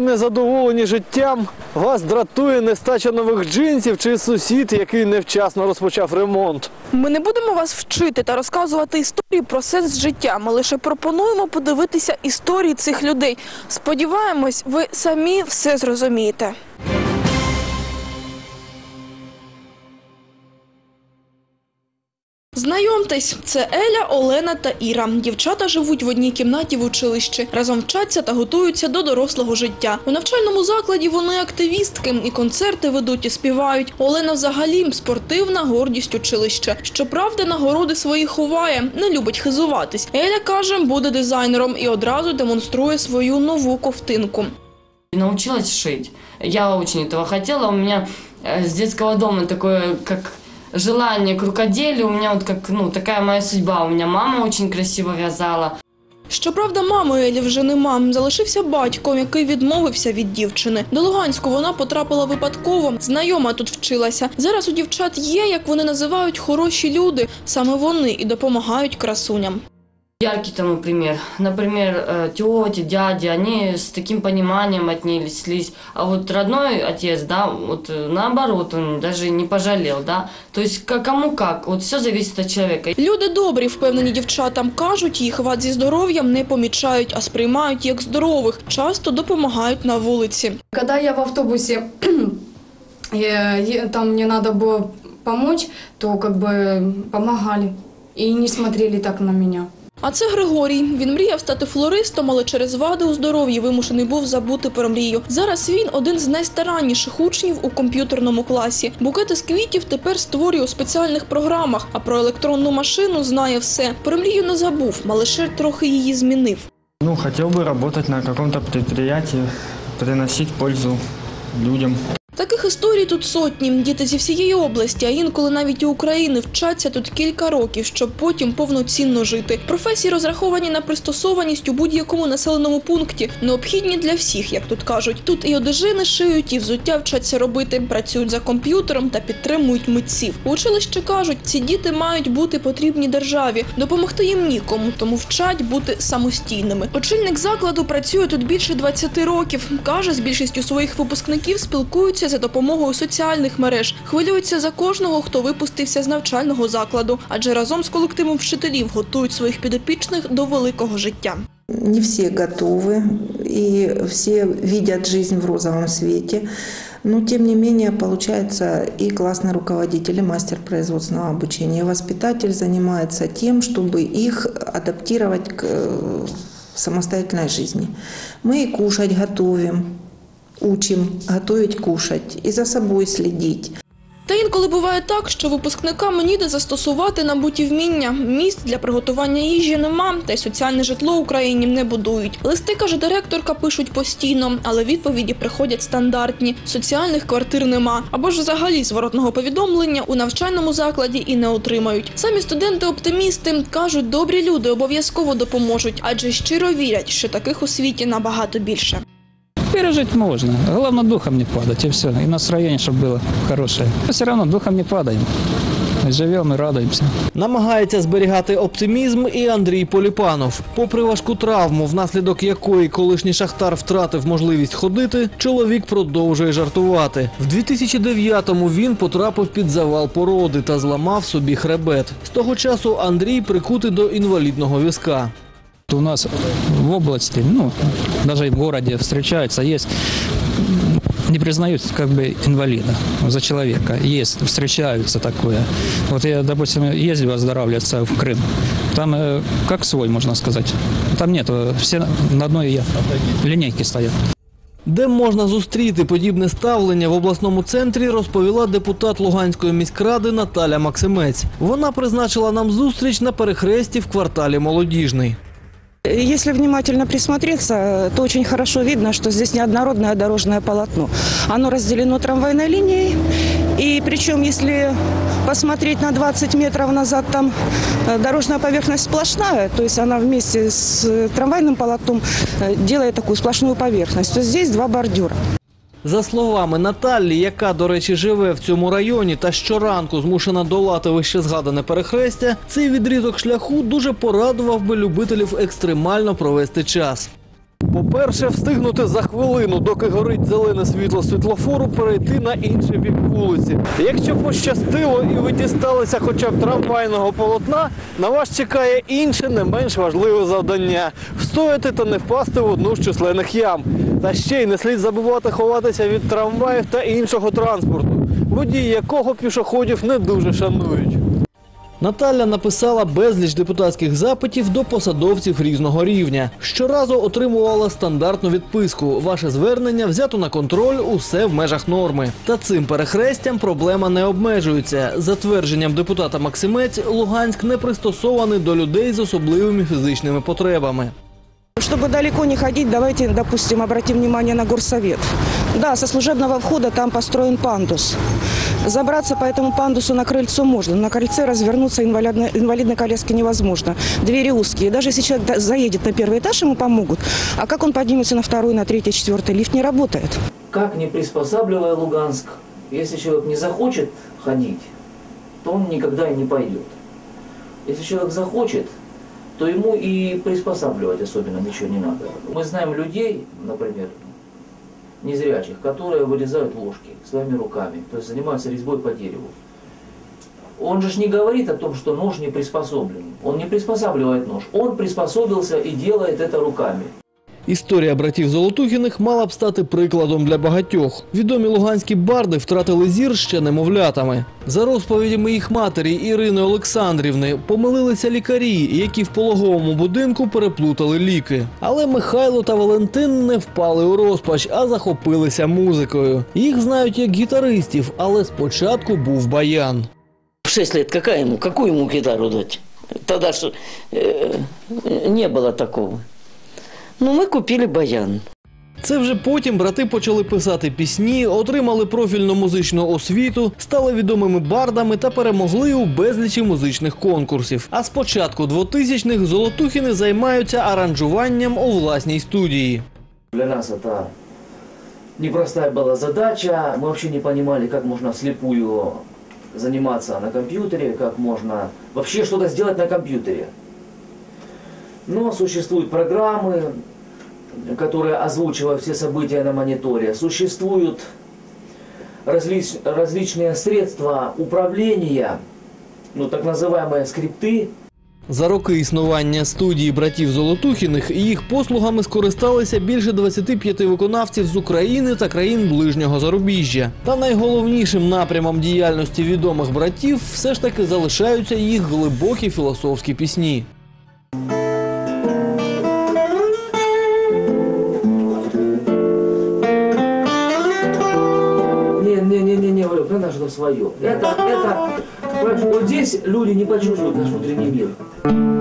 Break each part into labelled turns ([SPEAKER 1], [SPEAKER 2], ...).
[SPEAKER 1] незадоволені життям? Вас дратує нестача нових джинсів чи сусід, який невчасно розпочав ремонт?
[SPEAKER 2] Ми не будемо вас вчити та розказувати історії про сенс життя. Ми лише пропонуємо подивитися історії цих людей. Сподіваємось, ви самі все зрозумієте. Знайомтесь, це Еля, Олена та Іра. Дівчата живуть в одній кімнаті в училищі. Разом вчаться та готуються до дорослого життя. У навчальному закладі вони активістки і концерти ведуть і співають. Олена взагалі спортивна гордість училища. Щоправда, нагороди свої ховає, не любить хизуватись. Еля каже, буде дизайнером і одразу демонструє свою нову ковтинку.
[SPEAKER 3] Научилась шить. Я очень этого хотела. У меня э, с детского дома такое, как желание к рукоделию. У меня вот как, ну, такая моя судьба. У меня мама очень красиво вязала.
[SPEAKER 2] Щоправда, мами Елі вже нема. Залишився батько, який відмовився від дівчини. До Луганську вона потрапила випадково. Знайома тут вчилася. Зараз у дівчат є, як вони називають, хороші люди. Саме вони і допомагають красуням.
[SPEAKER 3] Яркий тому пример. Например, э, тети, дяди, они с таким пониманием отнеслись. А вот родной отец, да, вот э, наоборот, он даже не пожалел, да. То есть к- кому как, вот все зависит от человека.
[SPEAKER 2] Люди добрі, впевнені дівчатам, кажуть, їх вад зі здоров'ям не помічають, а сприймають як здорових. Часто допомагають на вулиці.
[SPEAKER 4] Когда я в автобусе, э, е- там мне надо было помочь, то как бы помогали и не смотрели так на меня.
[SPEAKER 2] А це Григорій. Він мріяв стати флористом, але через вади у здоров'ї вимушений був забути про мрію. Зараз він один з найстаранніших учнів у комп'ютерному класі. Букети з квітів тепер створює у спеціальних програмах, а про електронну машину знає все. Про мрію не забув, а лише трохи її змінив.
[SPEAKER 5] Ну, хотел бы работать на каком-то предприятии, приносить пользу людям.
[SPEAKER 2] Таких історій тут сотні. Діти зі всієї області, а інколи навіть і України вчаться тут кілька років, щоб потім повноцінно жити. Професії розраховані на пристосованість у будь-якому населеному пункті, необхідні для всіх, як тут кажуть. Тут і одежини шиють, і взуття вчаться робити, працюють за комп'ютером та підтримують митців. У училищі кажуть, ці діти мають бути потрібні державі, допомогти їм нікому, тому вчать бути самостійними. Очільник закладу працює тут більше 20 років. каже, з більшістю своїх випускників спілкуються за допомогою соціальних мереж. Хвилюються за кожного, хто випустився з навчального закладу, адже разом з колективом вчителів готують своїх підопічних до великого життя.
[SPEAKER 6] Не все готовы, и все видят жизнь в розовом свете. Но, тем не менее, получается и классный руководитель, и мастер производственного обучения, и воспитатель занимается тем, чтобы их адаптировать к э, самостоятельной жизни. Мы и кушать готовим, учим готовить, кушать, и за собой следить.
[SPEAKER 2] Та інколи буває так, що випускникам ніде застосувати набуті вміння. Місць для приготування їжі нема, та й соціальне житло Україні не будують. Листи, каже директорка, пишуть постійно, але відповіді приходять стандартні. Соціальних квартир нема. Або ж взагалі зворотного повідомлення у навчальному закладі і не отримають. Самі студенти-оптимісти кажуть, добрі люди обов'язково допоможуть, адже щиро вірять, що таких у світі набагато більше.
[SPEAKER 7] Пережить можно. Главное, духом не падать, и все. И настроение, чтобы было хорошее. Но все равно духом не падаем. Живем и радуемся.
[SPEAKER 1] Намагається зберігати оптимізм і Андрій Поліпанов. Попри важку травму, внаслідок якої колишній шахтар втратив можливість ходити, чоловік продовжує жартувати. В 2009-му він потрапив під завал породи та зламав собі хребет. З того часу Андрій прикутий до інвалідного візка.
[SPEAKER 7] У нас в области, ну, даже и в городе встречаются, есть, м, не признают как бы инвалида за человека. Есть, встречаются такое. Вот я, допустим, ездил оздоравливаться в Крым. Там э, как свой, можно сказать. Там нет, э, все на одной я. линейке стоят.
[SPEAKER 1] Де можна зустріти подібне ставлення в обласному центрі, розповіла депутат Луганської міськради Наталя Максимець. Вона призначила нам зустріч на перехресті в кварталі Молодіжний.
[SPEAKER 8] Если внимательно присмотреться, то очень хорошо видно, что здесь неоднородное дорожное полотно. Оно разделено трамвайной линией, и причем, если посмотреть на 20 метров назад, там э, дорожная поверхность сплошная, то есть она вместе с э, трамвайным полотном э, делает такую сплошную поверхность. То есть здесь два бордюра.
[SPEAKER 1] За словами Наталі, яка, до речі, живе в цьому районі та щоранку змушена долати вище згадане перехрестя, цей відрізок шляху дуже порадував би любителів екстремально провести час. По-перше, встигнути за хвилину, доки горить зелене світло світлофору, перейти на інший бік вулиці. Якщо пощастило і ви дісталися хоча б трамвайного полотна, на вас чекає інше не менш важливе завдання встояти та не впасти в одну з численних ям. Та ще й не слід забувати ховатися від трамваїв та іншого транспорту, водії якого пішоходів не дуже шанують. Наталя написала безліч депутатських запитів до посадовців різного рівня. Щоразу отримувала стандартну відписку. Ваше звернення взято на контроль, усе в межах норми. Та цим перехрестям проблема не обмежується. За твердженням депутата Максимець, Луганськ не пристосований до людей з особливими фізичними потребами.
[SPEAKER 8] Чтобы далеко не ходить, давайте, допустим, обратим внимание на горсовет. Да, со служебного входа там построен пандус. Забраться по этому пандусу на крыльцо можно, но на крыльце развернуться инвалидной, инвалидной коляске невозможно. Двери узкие. Даже если человек заедет на первый этаж, ему помогут. А как он поднимется на второй, на третий, четвертый? Лифт не работает.
[SPEAKER 9] Как не приспосабливая Луганск, если человек не захочет ходить, то он никогда и не пойдет. Если человек захочет, то ему и приспосабливать особенно ничего не надо. Мы знаем людей, например, незрячих, которые вырезают ложки своими руками, то есть занимаются резьбой по дереву. Он же не говорит о том, что нож не приспособлен. Он не приспосабливает нож. Он приспособился и делает это руками.
[SPEAKER 1] Історія братів Золотухіних мала б стати прикладом для багатьох. Відомі луганські барди втратили зір ще немовлятами. За розповідями їх матері Ірини Олександрівни, помилилися лікарі, які в пологовому будинку переплутали ліки. Але Михайло та Валентин не впали у розпач, а захопилися музикою. Їх знають як гітаристів, але спочатку був баян.
[SPEAKER 10] В 6 лет какая ему, какую ему гитару дать? Тогда же э, не было такого. Ну, мы купили баян.
[SPEAKER 1] Це вже потім брати почали писати пісні, отримали профільну музичну освіту, стали відомими бардами та перемогли у безлічі музичних конкурсів. А з початку 2000-х Золотухіни займаються аранжуванням у власній студії.
[SPEAKER 9] Для нас это непростая была задача. Мы вообще не понимали, как можно вслепую заниматься на компьютере, как можно вообще что-то сделать на компьютере. Но существуют программы, которые озвучивают все события на мониторе. Существуют различ- различные средства управления, ну так называемые скрипты,
[SPEAKER 1] За роки існування студії братів Золотухіних їх послугами скористалися більше 25 виконавців з України та країн ближнього зарубіжжя. Та найголовнішим напрямом діяльності відомих братів все ж таки залишаються їх глибокі філософські пісні.
[SPEAKER 9] Что свое. Это, это, вот здесь люди не почувствуют наш внутренний мир.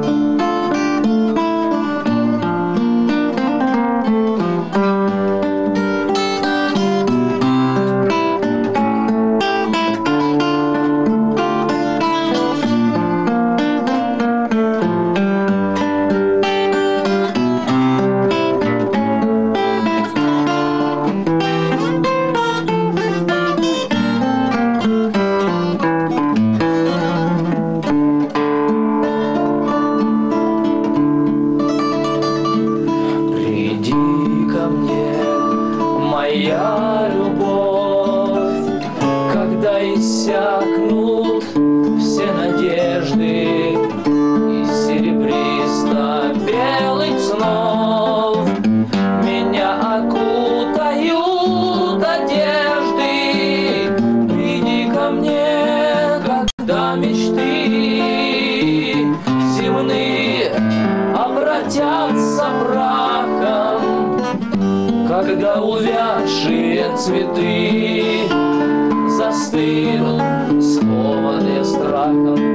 [SPEAKER 9] Любовь, когда иссякнут все надежды из серебристо-белых снов. Меня окутают одежды, приди ко мне, когда мечты земные обратятся прахом, когда увядшие цветы застынут, скованные страхом.